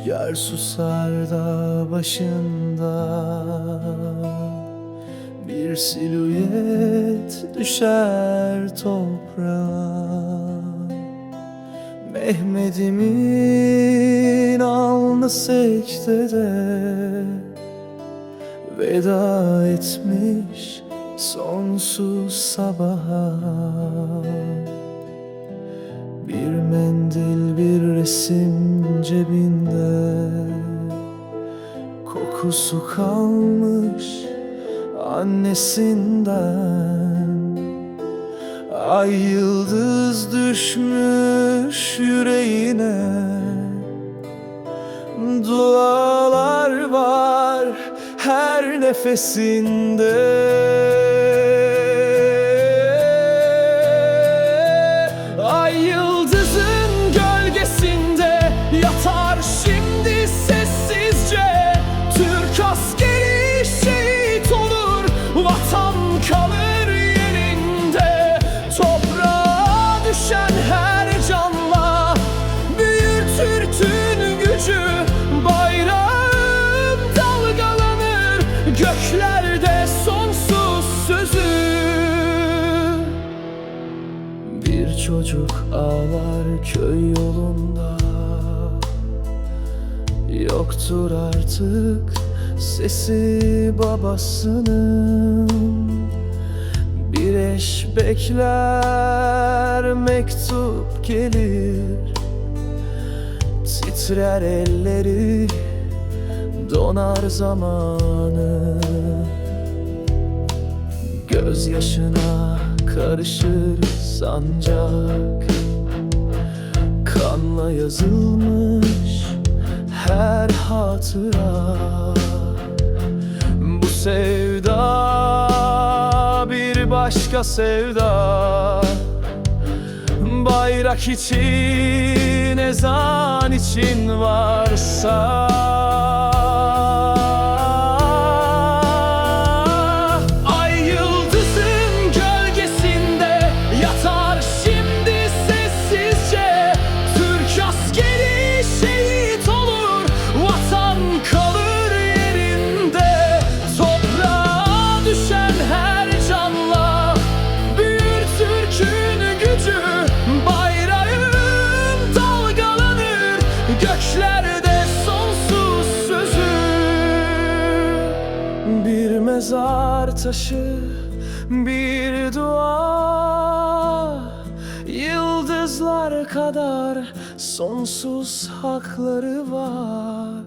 Rüzgar susar da başında. Bir silüet düşer toprağa. Mehmet'imin alnı secdede Veda etmiş sonsuz sabaha. Bir mendil bir resim cebinde Kokusu kalmış annesinden. Ay yıldız düşmüş yüreğine. Dualar var her nefesinde çocuk ağlar köy yolunda. Yoktur artık sesi babasının. Bir eş bekler mektup gelir. Titrer elleri donar zamanı. Gözyaşına karışır sancak. Kanla yazılmış her hatıra. Bu sevda bir başka sevda. Bayrak için, ezan için varsa mezar taşı bir dua. Yıldızlar kadar sonsuz hakları var.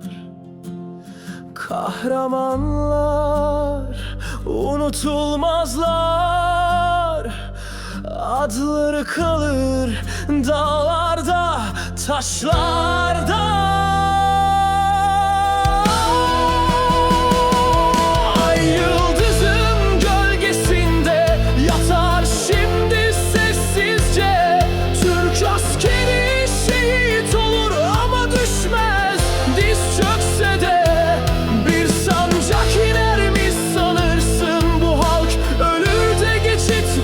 Kahramanlar unutulmazlar. Adları kalır dağlarda taşlarda krzycz